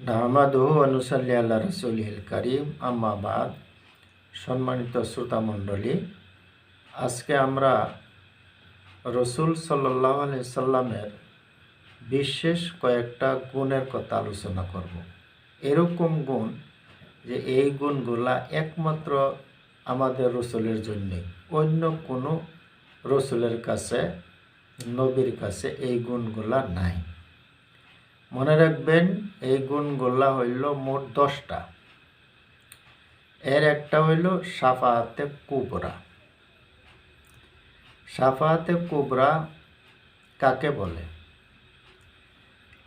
নাহমাদু অনুসাল্লি আল্লাহ রসুলহিল করিম। আম্মাবাদ সম্মানিত শ্রোতা মণ্ডলী, আজকে আমরা রসুল সাল্লাহ আলি সাল্লামের বিশেষ কয়েকটা গুণের কথা আলোচনা করব। এরকম গুণ যে এই গুণগুলা একমাত্র আমাদের রসুলের জন্যে। অন্য কোনো রসুলের কাছে, নবীর কাছে এই গুণগুলা নাই। মনে রাখবেন এই গুণগুলা হইল মোট দশটা। এর একটা হইল সাফাতে কুবরা। সাফাতে কুবরা কাকে বলে?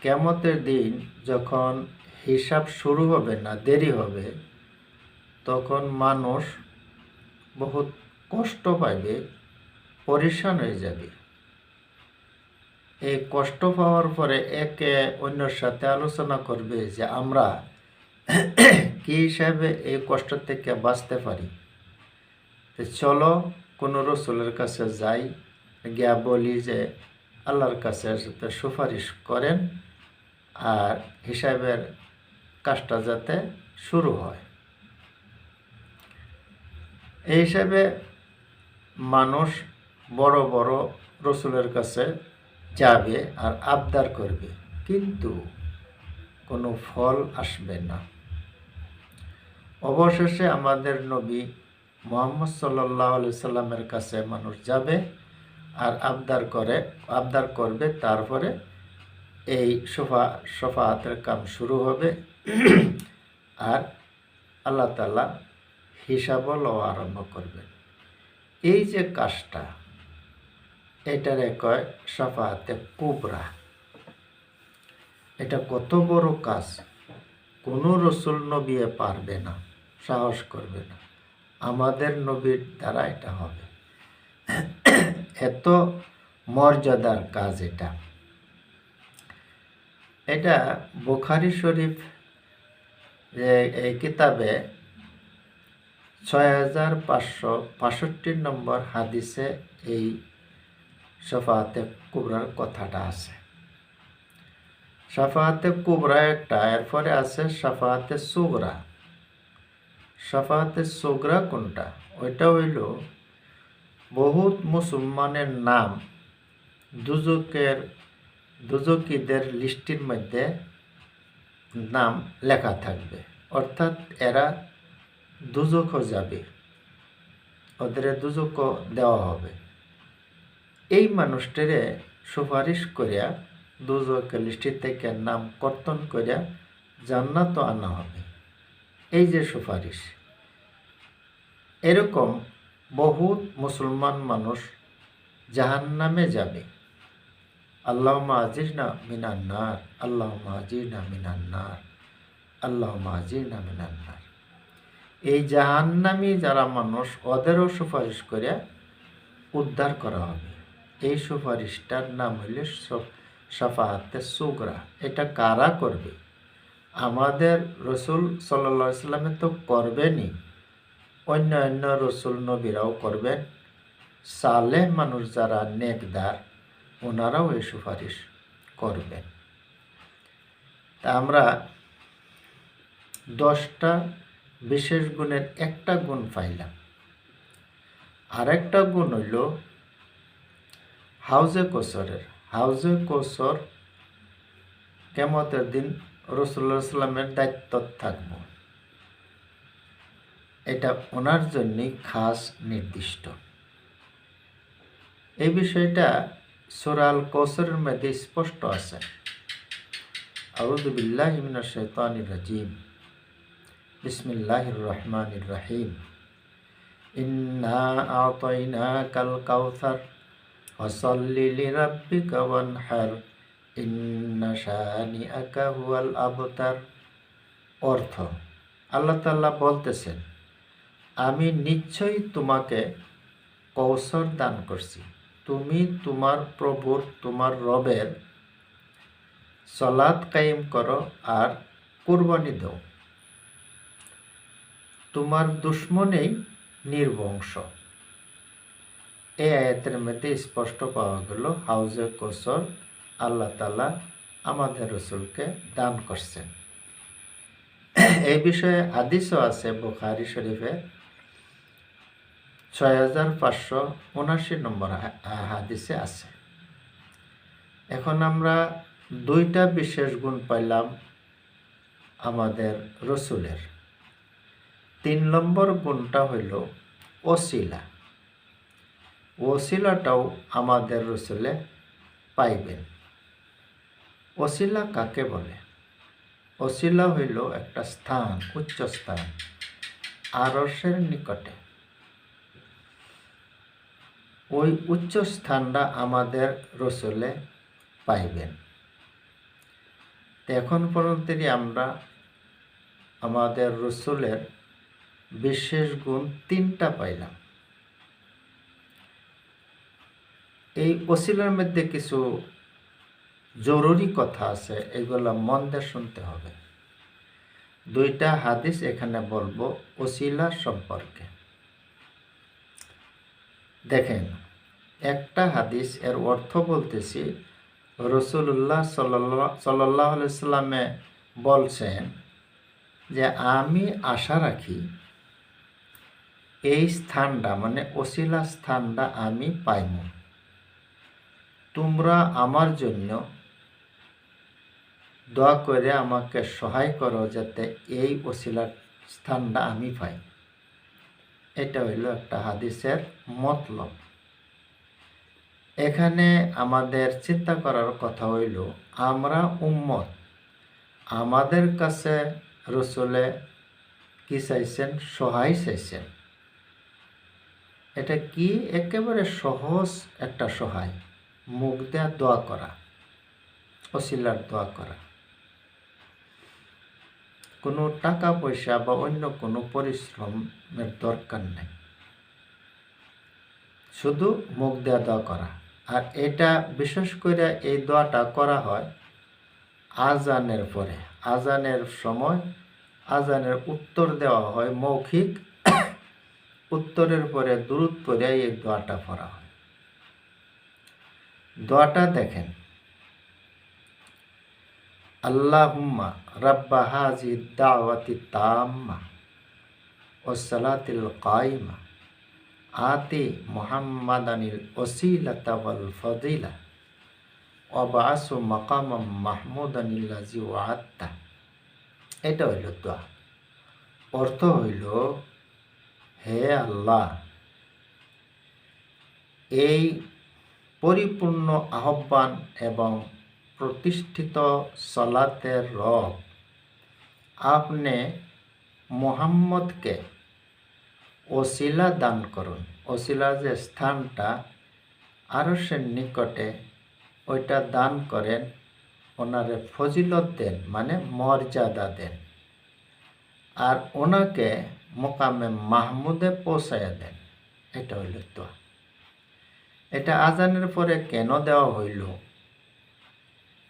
কেমতের দিন যখন হিসাব শুরু হবে না, দেরি হবে, তখন মানুষ বহুত কষ্ট পাইবে পরিশান হয়ে যাবে। এই কষ্ট পাওয়ার পরে একে অন্যর সাথে আলোচনা করবে যে আমরা কি হিসাবে এই কষ্ট থেকে বাঁচতে পারি। চলো, কোনো রসুলের কাছে যাই, গিয়া বলি যে আল্লাহর কাছে সুপারিশ করেন আর হিসাবের কাজটা যাতে শুরু হয়। এই হিসাবে মানুষ বড় বড় রসুলের কাছে যাবে আর আবদার করবে, কিন্তু কোনো ফল আসবে না। অবশেষে আমাদের নবী মোহাম্মদ সাল্লাহ আলি সাল্লামের কাছে মানুষ যাবে আর আবদার করে, আবদার করবে, তারপরে এই সোফা সোফাহাতের কাম শুরু হবে। আর আল্লাহ তালা হিসাবও লওয়া আরম্ভ করবেন। এই যে কাজটা এটারে কয় সাফাতে কুবরা। এটা কত বড় কাজ। কোনো রসুল নবী পারবে না, সাহস করবে না। আমাদের নবীর দ্বারা এটা হবে। এত মর্যাদার কাজ এটা। এটা বুখারি শরীফ এই কিতাবে ছয় হাজার পাঁচশো বাষট্টি নম্বর হাদিসে এই সাফাতে কুবরার কথাটা আছে। সাফাতে কুবরা একটা, এরপরে আছে সাফাতে সুগরা। সাফাতে সুগরা কোনটা? ওইটা হইল বহুত মুসলমানের নাম দুজকের, দুজকিদের লিস্টির মধ্যে নাম লেখা থাকবে। অর্থাৎ এরা দুজকও যাবে। ওদের দুজকও দেওয়া হবে। এই মানুষটারে সুপারিশ করিয়া দুজকে লিস্টি থেকে নাম কর্তন করিয়া জান্নাত আনা হবে। এই যে সুপারিশ। এরকম বহুত মুসলমান মানুষ জাহান নামে যাবে। আল্লাহ আজির না মিনান্নার আল্লাহ আজির না মিনান্নার আল্লাহ আজির না মিনান্নার। এই জাহান্নামি যারা মানুষ, ওদেরও সুপারিশ করিয়া উদ্ধার করা হবে। এই সুপারিশটার নাম হইল সাফাহাতে সুগরা। এটা কারা করবে? আমাদের রসুল সাল্লা সাল্লামে তো করবেনই। অন্য অন্য রসুল নবীরাও করবেন। সালেহ মানুষ যারা নেকদার, ওনারাও এই সুপারিশ করবেন। তা আমরা দশটা বিশেষ গুণের একটা গুণ পাইলাম। আরেকটা গুণ হইল হাউজে কোসরের, হাউজে কোসর কেমতের দিন রসুল্লাহ সাল্লামের দায়িত্ব থাকব। এটা ওনার জন্যই খাস নির্দিষ্ট। এই বিষয়টা সোরাল কৌসরের মধ্যে স্পষ্ট আছে। আউদুবিল্লাহ শৈতানির রাজিম। বিসমিল্লাহির রহমানির রাহিম। ইন্না আতাইনা কাল কাউসার অর্থ, আল্লাহ তাআলা বলতেছেন, আমি নিশ্চয়ই তোমাকে কৌশল দান করছি। তুমি তোমার প্রভুর, তোমার রবের সলাদ কায়েম করো আর কুরবানি দাও। তোমার দুশ্মনেই নির্বংশ। এই আয়াতের মধ্যে স্পষ্ট পাওয়া গেল হাউজে কোসর আল্লাহ তালা আমাদের রসুলকে দান করছেন। এই বিষয়ে হাদিসও আছে বুখারি শরীফে ছয় হাজার পাঁচশো উনাশি নম্বর হাদিসে আছে। এখন আমরা দুইটা বিশেষ গুণ পাইলাম আমাদের রসুলের। তিন নম্বর গুণটা হইল অশিলা ওসিলাটাও আমাদের রসুলে পাইবেন। অশিলা কাকে বলে? অশিলা হইল একটা স্থান, উচ্চ স্থান আরসের নিকটে। ওই উচ্চ স্থানটা আমাদের রসুলে পাইবেন। এখন পর্যন্তই আমরা আমাদের রসুলের বিশেষ গুণ তিনটা পাইলাম। এই অশিলার মধ্যে কিছু জরুরি কথা আছে, এগুলো মন দিয়ে শুনতে হবে। দুইটা হাদিস এখানে বলব অশিলা সম্পর্কে। দেখেন, একটা হাদিস এর অর্থ বলতেছি রসুল্লাহ সাল্লাহ সাল্লামে বলছেন যে, আমি আশা রাখি এই স্থানটা মানে অশিলা স্থানটা আমি পাইব তোমরা আমার জন্য দোয়া করে আমাকে সহায় করো যাতে এই অশিলার স্থানটা আমি পাই। এটা হইল একটা হাদিসের মতলব। এখানে আমাদের চিন্তা করার কথা হইল, আমরা উম্মত। আমাদের কাছে রসুলে কি চাইছেন? সহায় চাইছেন। এটা কি? একেবারে সহজ একটা সহায়। মুখ দেয়া দোয়া করা, অশিলার দোয়া করা। কোনো টাকা পয়সা বা অন্য কোনো পরিশ্রমের দরকার নেই। শুধু মুখ দেওয়া দোয়া করা। আর এটা বিশেষ করে এই দোয়াটা করা হয় আজানের পরে। আজানের সময় আজানের উত্তর দেওয়া হয় মৌখিক, উত্তরের পরে দূরত পরে এই দোয়াটা পড়া হয়। দোয়াটা দেখেন আল্লাহুম্মা রাব্বা হাজি দাওয়াতি তাম্মা ও সালাতিল কাইমা আতি মুহাম্মাদানিল ওসিলাতা ওয়াল ফদিলা অবাসু মাকামাম মাহমুদানিল্লাজি ওয়াত্তা এটা হইল দোয়া অর্থ হইল হে আল্লাহ এই পরিপূর্ণ আহ্বান এবং প্রতিষ্ঠিত সলাতের রব। আপনি মোহাম্মদকে ওসিলা দান করুন। ওসিলা যে স্থানটা আরসের নিকটে, ওইটা দান করেন, ওনারে ফজিলত দেন মানে মর্যাদা দেন। আর ওনাকে মোকামে মাহমুদে পৌঁছাইয়া দেন। এটা হইল তো এটা আজানের পরে কেন দেওয়া হইল?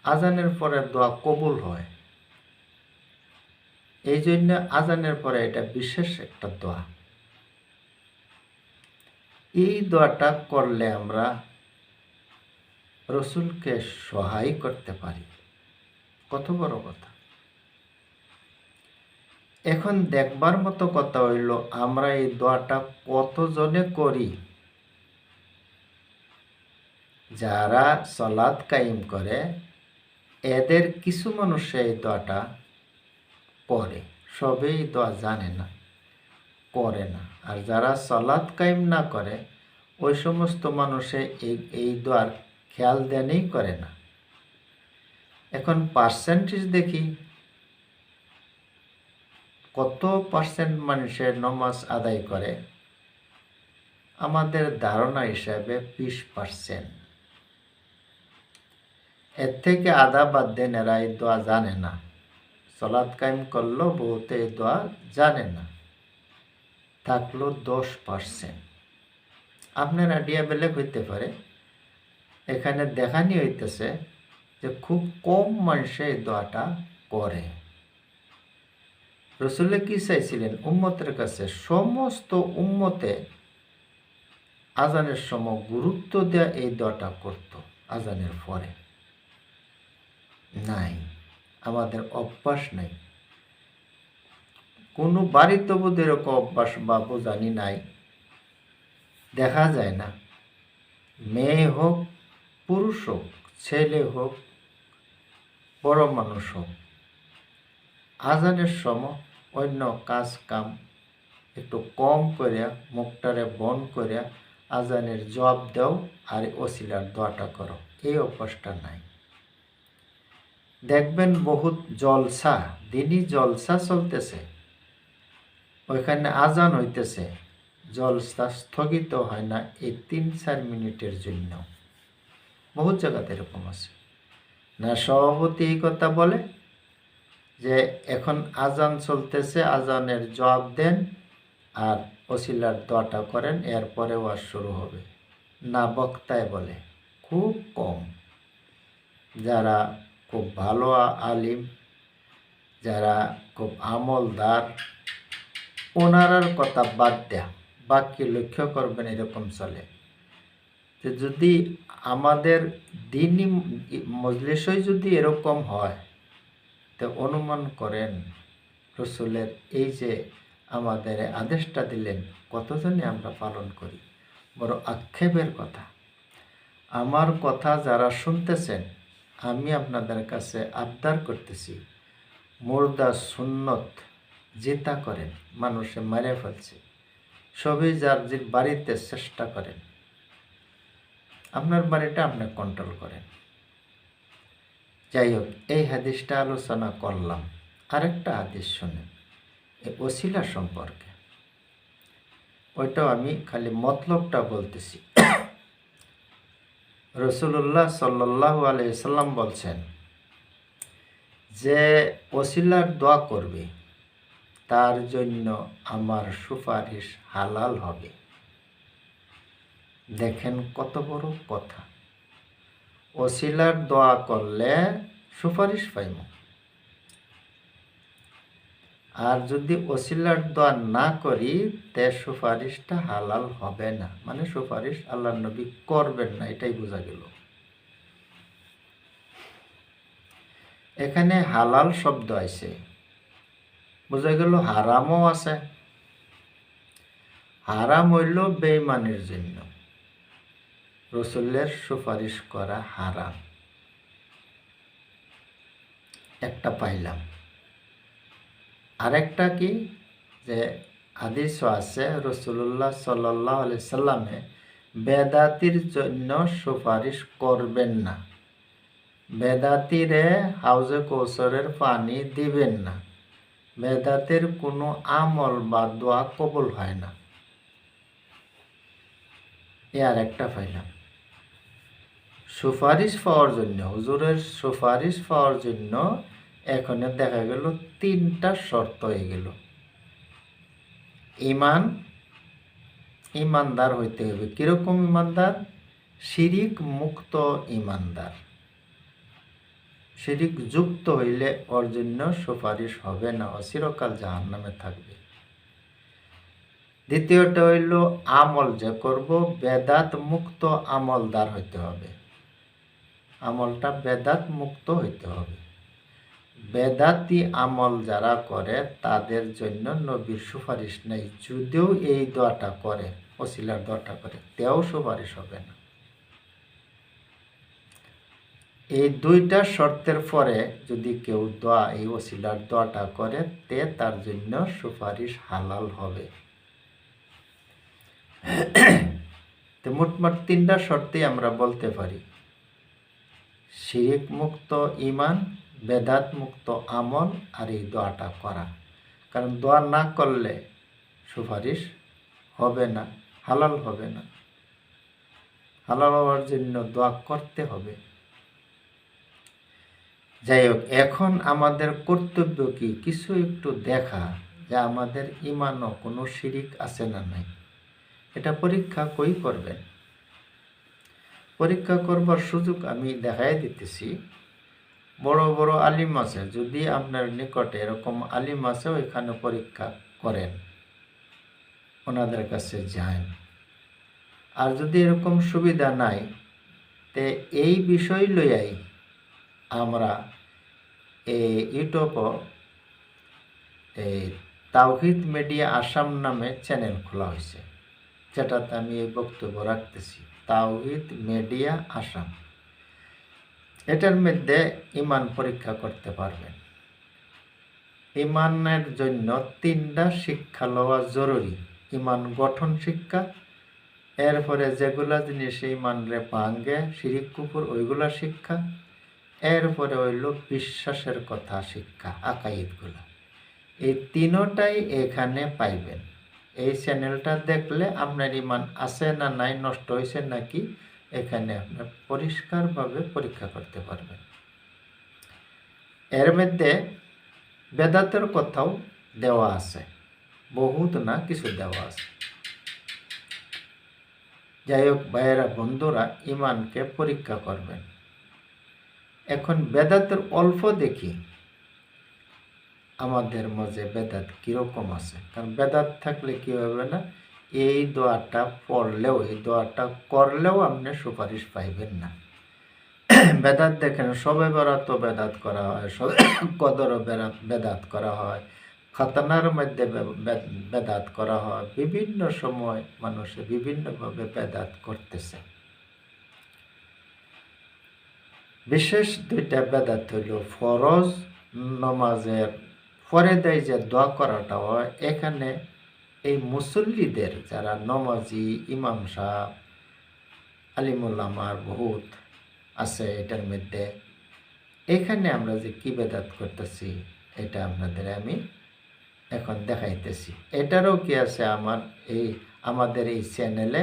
আজানের পরে দোয়া কবুল হয়। এই জন্য আজানের পরে এটা বিশেষ একটা দোয়া। এই দোয়াটা করলে আমরা রসুলকে সহায় করতে পারি। কত বড় কথা। এখন দেখবার মতো কথা হইল, আমরা এই দোয়াটা কতজনে করি? যারা সলাদ কায়েম করে, এদের কিছু মানুষ এই দোয়াটা পড়ে। সবেই দোয়া জানে না, করে না। আর যারা সলাদ কায়েম না করে, ওই সমস্ত মানুষে এই এই দোয়ার খেয়াল দেনই করে না। এখন পার্সেন্টেজ দেখি। কত পার্সেন্ট মানুষের নমাজ আদায় করে? আমাদের ধারণা হিসাবে বিশ পার্সেন্ট এর থেকে আধা বাদ দেন এরা এই দোয়া জানে না। সলাদ কায়েম করল বহুতে এই দোয়া জানে না। থাকল দশ পার্সেন্ট আপনার আইডিয়া বেলেগ হইতে পারে। এখানে দেখানি হইতেছে যে খুব কম মানুষে এই দোয়াটা করে। রসুল্লে কি চাইছিলেন? উম্মতের কাছে সমস্ত উম্মতে আজানের সময় গুরুত্ব দেওয়া এই দোয়াটা করত, আজানের পরে। নাই। আমাদের অভ্যাস নাই। কোনো বাড়িতে বোধ এরকম অভ্যাস বা বোঝানি নাই। দেখা যায় না। মেয়ে হোক পুরুষ হোক ছেলে হোক বড় মানুষ হোক আজানের সময় অন্য কাজ কাম একটু কম করিয়া মুখটারে বন করিয়া আজানের জবাব দাও আর ওসিলার দোয়াটা করো। এই অভ্যাসটা নাই। দেখবেন বহুত জলসা, দিনই জলসা চলতেছে। ওইখানে আজান হইতেছে। জলসা স্থগিত হয় না এই তিন চার মিনিটের জন্য। বহুত জায়গাতে এরকম আছে। না, সভাপতি এই কথা বলে যে, এখন আজান চলতেছে, আজানের জবাব দেন আর ওসিলার দোয়াটা করেন, এরপরে ওয়াজ শুরু হবে। না, বক্তায় বলে, খুব কম। যারা খুব ভালো আলিম, যারা খুব আমলদার। ওনারার কথা বাদ দেয়া বাক্যে লক্ষ্য করবেন এরকম চলে। যে যদি আমাদের দিনই মজলিসই যদি এরকম হয়, তো অনুমান করেন রসুলের এই যে আমাদের আদেশটা দিলেন, কতজনই আমরা পালন করি? বড় আক্ষেপের কথা। আমার কথা যারা শুনতেছেন আমি আপনাদের কাছে আবদার করতেছি, মুর্দা সুন্নত জেতা করেন, মানুষে মারে ফেলছে। সবই যার যে বাড়িতে চেষ্টা করেন। আপনার বাড়িটা আপনি কন্ট্রোল করেন। যাই হোক এই হাদিসটা আলোচনা করলাম। আরেকটা হাদিস শুনেন এই ওসিলা সম্পর্কে। ওইটাও আমি খালি মতলবটা বলতেছি। রসুল্লাহ সাল্লাহ আলাইসাল্লাম বলছেন, যে ওসিলার দোয়া করবে, তার জন্য আমার সুপারিশ হালাল হবে। দেখেন কত বড় কথা। ওসিলার দোয়া করলে সুপারিশ পাইব আর যদি ওসিলার দোয়া না করি, তে সুপারিশটা হালাল হবে না। মানে সুপারিশ আল্লাহ নবী করবেন না, এটাই বোঝা গেল। এখানে হালাল শব্দ আছে। বোঝা গেল হারামও আছে। হারাম হইল বেইমানের জন্য। রসুলের সুপারিশ করা হারাম। একটা পাইলাম। আরেকটা কি? যে হাদিস আছে রসুল্লাহ সাল্লাহ সাল্লামে বেদাতির জন্য সুপারিশ করবেন না। বেদাতিরে হাউজে কৌশলের পানি দিবেন না। বেদাতের কোনো আমল বা দোয়া কবল হয় না। এ আর একটা পাইলাম সুপারিশ পাওয়ার জন্য, হুজুরের সুপারিশ পাওয়ার জন্য এখানে দেখা গেল তিনটা শর্ত হয়ে গেল। ইমান, ইমানদার হইতে হবে। কীরকম ইমানদার? শিরিক মুক্ত ইমানদার। শিরিক যুক্ত হইলে ওর জন্য সুপারিশ হবে না ও চিরকাল জাহান নামে থাকবে। দ্বিতীয়টা হইল আমল যে করব, বেদাত মুক্ত আমলদার হইতে হবে। আমলটা বেদাত মুক্ত হইতে হবে। বেদাতি আমল যারা করে, তাদের জন্য নবীর সুপারিশ নেই। যদিও এই দোয়াটা করে অশিলার দোয়াটা করে, তেও সুপারিশ হবে না। এই দুইটা শর্তের পরে যদি কেউ দোয়া, এই ওসিলার দোয়াটা করে, তে তার জন্য সুপারিশ হালাল হবে। তো মোটমাট তিনটা শর্তেই আমরা বলতে পারি। শিরিক মুক্ত ইমান বেদাত মুক্ত আমল আর এই দোয়াটা করা। কারণ দোয়া না করলে সুপারিশ হবে না, হালাল হবে না। হালাল হওয়ার জন্য দোয়া করতে হবে। যাই হোক, এখন আমাদের কর্তব্য কি? কিছু একটু দেখা যে আমাদের ইমানও কোনো শিরিক আছে না নাই। এটা পরীক্ষা কই করবেন? পরীক্ষা করবার সুযোগ আমি দেখাই দিতেছি। বড় বড় আলিম আছে। যদি আপনার নিকটে এরকম আলিম আছে, ওইখানে পরীক্ষা করেন। ওনাদের কাছে যান। আর যদি এরকম সুবিধা নাই, তে এই বিষয় লইয়াই আমরা এই ইউটিউব এই তাওহিদ মিডিয়া আসাম নামে চ্যানেল খোলা হয়েছে যেটাতে আমি এই বক্তব্য রাখতেছি। তাওহিদ মিডিয়া আসাম। এটার মধ্যে ইমান পরীক্ষা করতে পারবেন। ইমানের জন্য তিনটা শিক্ষা লওয়া জরুরি। ইমান গঠন শিক্ষা, এরপরে যেগুলা জিনিস ইমানরে ভাঙ্গে শিরিক কুকুর ওইগুলা শিক্ষা, এরপরে হইল বিশ্বাসের কথা শিক্ষা, আকাইদগুলা। এই তিনোটাই এখানে পাইবেন। এই চ্যানেলটা দেখলে আপনার ইমান আছে না নাই নষ্ট হয়েছে নাকি এখানে আপনার পরিষ্কারভাবে পরীক্ষা করতে পারবেন। এর মধ্যে বেদাতের কথাও দেওয়া আছে। বহুত না কিছু দেওয়া আছে। যাই হোক, ভাইয়েরা, বন্ধুরা ইমানকে পরীক্ষা করবেন। এখন বেদাতের অল্প দেখি। আমাদের মাঝে বেদাত কীরকম আছে? কারণ বেদাত থাকলে কি হবে না? এই দোয়াটা পড়লেও, এই দোয়াটা করলেও আপনি সুপারিশ পাইবেন না। বেদাত দেখেন সবে বেড়াত বেদাত করা হয় সবে কদরও বেদাত করা হয়, খাতানার মধ্যে বেদাত করা হয়, বিভিন্ন সময় মানুষে বিভিন্নভাবে বেদাত করতেছে। বিশেষ দুইটা বেদাত হইল, ফরজ, নমাজের পরে দেয় যে দোয়া করাটা হয়, এখানে এই মুসল্লিদের যারা নমাজি, ইমাম সাহ আলিমুল্লামার বহুত আছে এটার মধ্যে, এখানে আমরা যে কি বেদাত করতেছি, এটা আপনাদের আমি এখন দেখাইতেছি। এটারও কি আছে আমার এই, আমাদের এই চ্যানেলে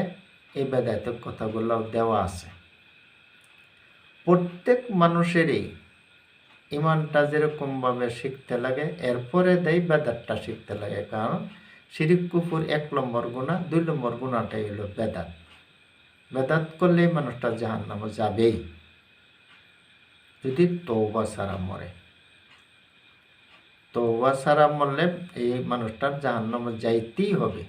এই বেদায়তের কথাগুলো দেওয়া আছে। প্রত্যেক মানুষেরই ইমানটা যেরকমভাবে শিখতে লাগে, এরপরে দেয় বেদাতটা শিখতে লাগে। কারণ শিরিক কুফুর এক নম্বর গুণা, দুই নম্বর গুণাটাই হলো বেদাত। বেদাত করলে মানুষটা জাহান নাম যাবেই। যদি তৌবা সারা মরে। তৌবা সারা মরলে এই মানুষটার জাহান নাম যাইতেই হবে।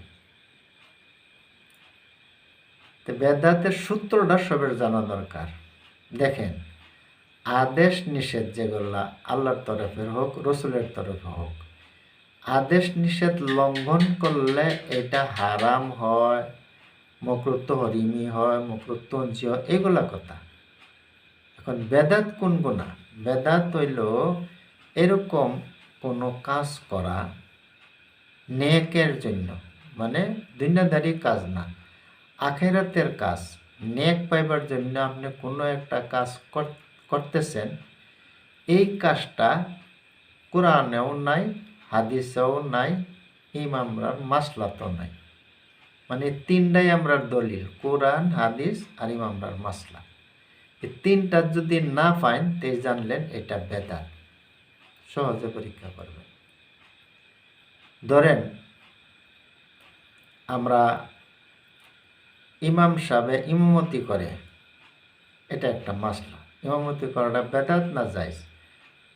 তো বেদাতের সূত্রটা সবের জানা দরকার। দেখেন, আদেশ নিষেধ যেগুলা আল্লাহর তরফের হোক, রসুলের তরফে হোক আদেশ নিষেধ লঙ্ঘন করলে এটা হারাম হয় মকরুত্ব হরিমি হয় মকরুত্ব হয় এগুলা কথা। এখন বেদাত কোন গুণা বেদাত হইল এরকম কোনো কাজ করা নেকের জন্য মানে দুনিয়াদারি কাজ না, আখেরাতের কাজ। নেক পাইবার জন্য আপনি কোনো একটা কাজ করতেছেন, এই কাজটা কোরআনেও নাই হাদিসেও নাই ইমামরার মাসলাতেও নাই। মানে তিনটাই আমরা দলিল, কোরআন, হাদিস আর ইমামরার মাসলা। এই তিনটা যদি না পাইন, তে জানলেন এটা বেদাত। সহজে পরীক্ষা করবেন। ধরেন, আমরা ইমাম সাহেবে ইমামতি করে, এটা একটা মাসলা। ইমামতি করাটা বেদাত না যাইজ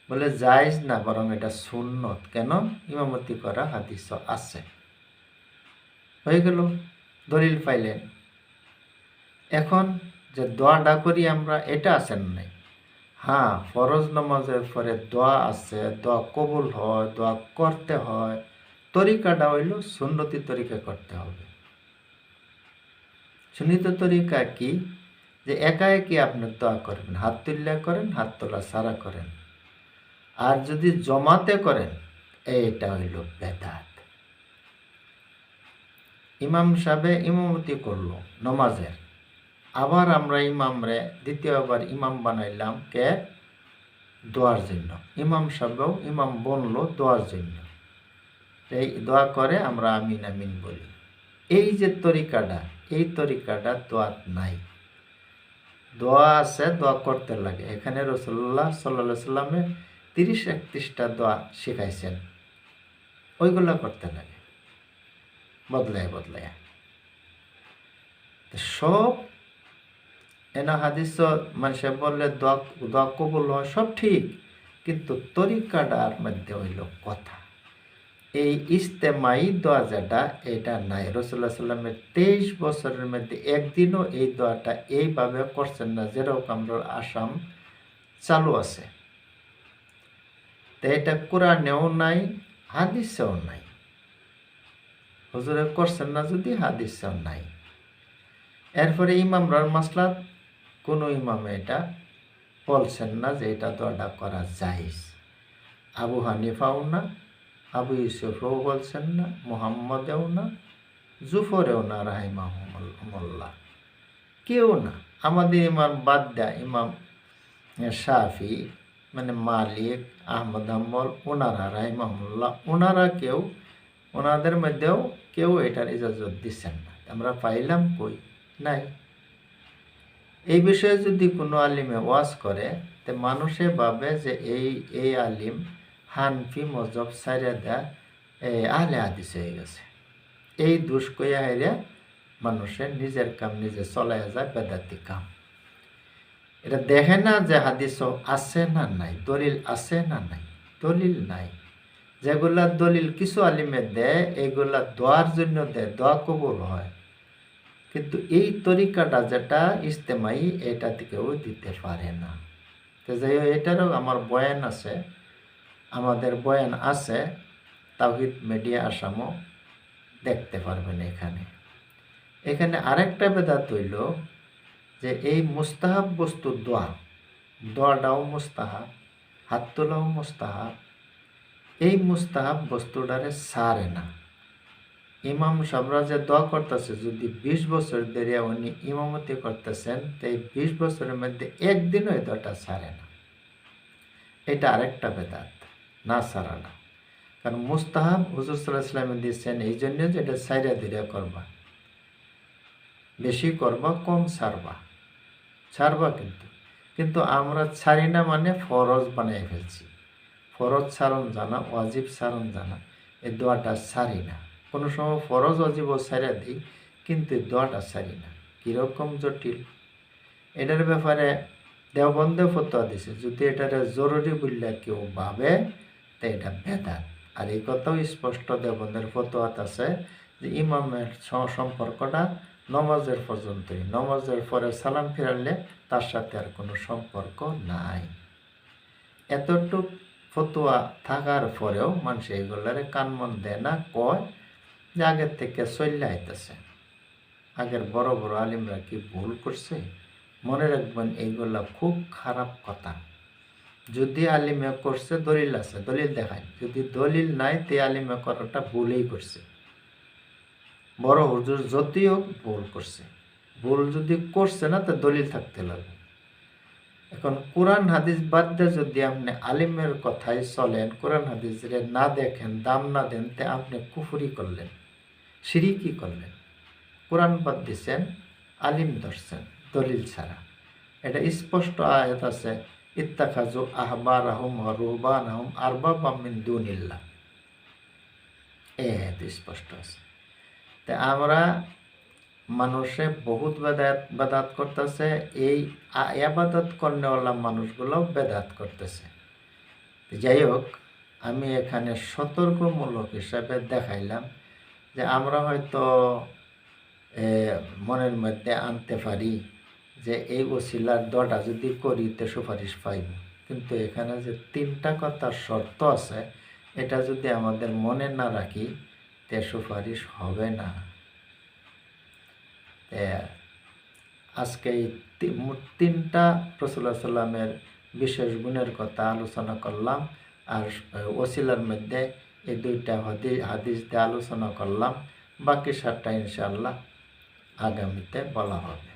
বলে যাইজ না, বরং এটা সুন্নত। কেন? ইমামতি করা হাদিস আছে। হয়ে গেল, দলিল পাইলেন। এখন যে দোয়া দোয়াটা করি আমরা, এটা আছেন নাই? হ্যাঁ ফরজ নামাজের পরে দোয়া আছে, দোয়া কবুল হয়, দোয়া করতে হয়। তরিকাটা হইল সুন্নতি তরিকা করতে হবে। সুন্নিত তরিকা কি? যে একা একই আপনি দোয়া করবেন হাত তুল্লা করেন, হাত তোলা সারা করেন। আর যদি জমাতে করেন, এইটা হইল বেদাত। ইমাম সাহেবে ইমামতি করল নমাজের। আবার আমরা ইমামরে দ্বিতীয়বার ইমাম বানাইলাম কে? দোয়ার জন্য। ইমাম সাহেবেও ইমাম বনলো দোয়ার জন্য। এই দোয়া করে আমরা আমিন আমিন বলি। এই যে তরিকাটা, এই তরিকাটা দোয়াত নাই। দোয়া আছে, দোয়া করতে লাগে। এখানে রসল্লাহ সাল্লা সাল্লামে তিরিশ একত্রিশটা দোয়া শিখাইছেন। ওইগুলো করতে লাগে। বদলায় বদলায়। সব এনা হাদিস মানুষে বললে দোয়া দোয়া কবুল হয়, সব ঠিক। কিন্তু তরিকাটার মধ্যে হইল কথা। এই ইস্তেমাই দোয়া যেটা, এটা নাই। রসুল্লাহ সাল্লামের তেইশ বছরের মধ্যে একদিনও এই দোয়াটা এইভাবে করছেন না, যেরকম আসাম চালু আছে। তো এটা কোরআনেও নাই, হাদিসেও নাই। হুজুরে করছেন না যদি হাদিস নাই। এরপরে ইমাম ইমামরার মাসলাত কোনো ইমামে এটা বলছেন না যে এটা দোয়াটা করা যাইজ আবু হানিফাও না, আবু ইউসুফও বলছেন না, মোহাম্মদেও না, জুফরেও না রাহিমাহুল্লাহ কেউ না। আমাদের ইমাম বাদ ইমাম শাফি মানে মালিক, আহমদ আম্মল ওনারা রাহিমাহুল্লাহ ওনারা কেউ ওনাদের মধ্যেও কেউ এটার ইজাজত দিচ্ছেন না। আমরা পাইলাম কই? নাই। এই বিষয়ে যদি কোনো আলিমে ওয়াজ করে, তে মানুষে ভাবে যে এই এই আলিম হানফি মজব সাইরা দেয়া আহলে হাদিস হয়ে গেছে। এই দুষ কইয়া হাইরে মানুষের নিজের কাম নিজে চলাইয়া যায়, বেদাতি কাম। এটা দেখে না যে হাদিস আছে না নাই, দলিল আছে না নাই? দলিল নাই। যেগুলা দলিল কিছু আলিমে দেয়, এগুলা দোয়ার জন্য দেয়, দোয়া কবুল হয়। কিন্তু এই তরিকাটা যেটা ইস্তেমাই এটা থেকেও দিতে পারে না। তো যাই হোক, এটারও আমার বয়ান আছে, আমাদের বয়ান আছে, তাওহিদ মিডিয়া আসামও দেখতে পারবেন এখানে। এখানে আরেকটা বেদাত হইল যে এই মুস্তাহাব বস্তু দোয়া দোয়াটাও মুস্তাহাব, হাত তোলাও মুস্তাহাব, এই মুস্তাহাব বস্তুটারে সারে না। ইমাম সাবরা যে দোয়া করতেছে, যদি বিশ বছর ধরে উনি ইমামতি করতেছেন, তো এই বিশ বছরের মধ্যে একদিনও এই দোয়াটা সারে না। এটা আরেকটা বেদাত, না সারা না। কারণ মুস্তাহাব হুজুর সাল্লাহ ইসলামে দিচ্ছেন এই জন্য যে এটা সাইরা দিলে করবা। বেশি করবা, কম ছাড়বা ছাড়বা কিন্তু। কিন্তু আমরা ছাড়ি না মানে ফরজ বানিয়ে ফেলছি। ফরজ ছাড়ন জানা, ওয়াজিব ছাড়ন জানা এই দোয়াটা ছাড়ি না। কোনো সময় ফরজ অজীব ছাড়া দিই, কিন্তু এই দোয়াটা ছাড়ি না। কীরকম জটিল। এটার ব্যাপারে দেওবন্দে ফতোয়া দিছে, যদি এটারে জরুরি বললে কেউ ভাবে, তো এটা বেদাত। আর এই কথাও স্পষ্ট দেওবন্দের ফতোয়াত আছে যে ইমামের সম্পর্কটা নমাজের পর্যন্তই। নমাজের পরে সালাম ফিরালে তার সাথে আর কোনো সম্পর্ক নাই। এতটুক ফতোয়া থাকার পরেও মানুষ এইগুলারে কানমন দেয় না, কয় যে আগের থেকে চল্লা আইতেছে। আগের বড় বড় আলিমরা কি ভুল করছে? মনে রাখবেন এইগুলা খুব খারাপ কথা। যদি আলিমে করছে, দলিল আছে, দলিল দেখায় যদি দলিল নাই, তে আলিমে করাটা ভুলেই করছে। বড় হুজুর যদিও ভুল করছে। ভুল যদি করছে না, তা দলিল থাকতে লাগবে। এখন কোরআন হাদিস বাদ দিয়ে যদি আপনি আলিমের কথাই চলেন, কোরআন হাদিসরে না দেখেন, দাম না দেন, তে আপনি কুফুরি করলেন সিঁড়ি কি করলেন। কোরআন বাদ দিচ্ছেন আলিম ধরছেন, দলিল ছাড়া। এটা স্পষ্ট আয়াত আছে ইত্তাখাজু আহবার আহম রুহবান আহম আরবাব আমিন দুনিল্লা এ স্পষ্ট আছে। তা আমরা মানুষে বহুত বেদাত বেদাত করতেছে। এই আবাদত কর্নেওয়ালা মানুষগুলো বেদাত করতেছে। যাই হোক, আমি এখানে সতর্কমূলক হিসাবে দেখাইলাম যে আমরা হয়তো মনের মধ্যে আনতে পারি যে এই ওসিলার দটা যদি করি তে সুপারিশ পাইব। কিন্তু এখানে যে তিনটা কথা শর্ত আছে, এটা যদি আমাদের মনে না রাখি তে সুপারিশ হবে না। আজকে এই তিনটা রসুল্লাহ সাল্লামের বিশেষ গুণের কথা আলোচনা করলাম আর ওসিলার মধ্যে এই দুইটা হাদিস হাদিস দিয়ে আলোচনা করলাম। বাকি সাতটা ইনশাল্লাহ আগামীতে বলা হবে।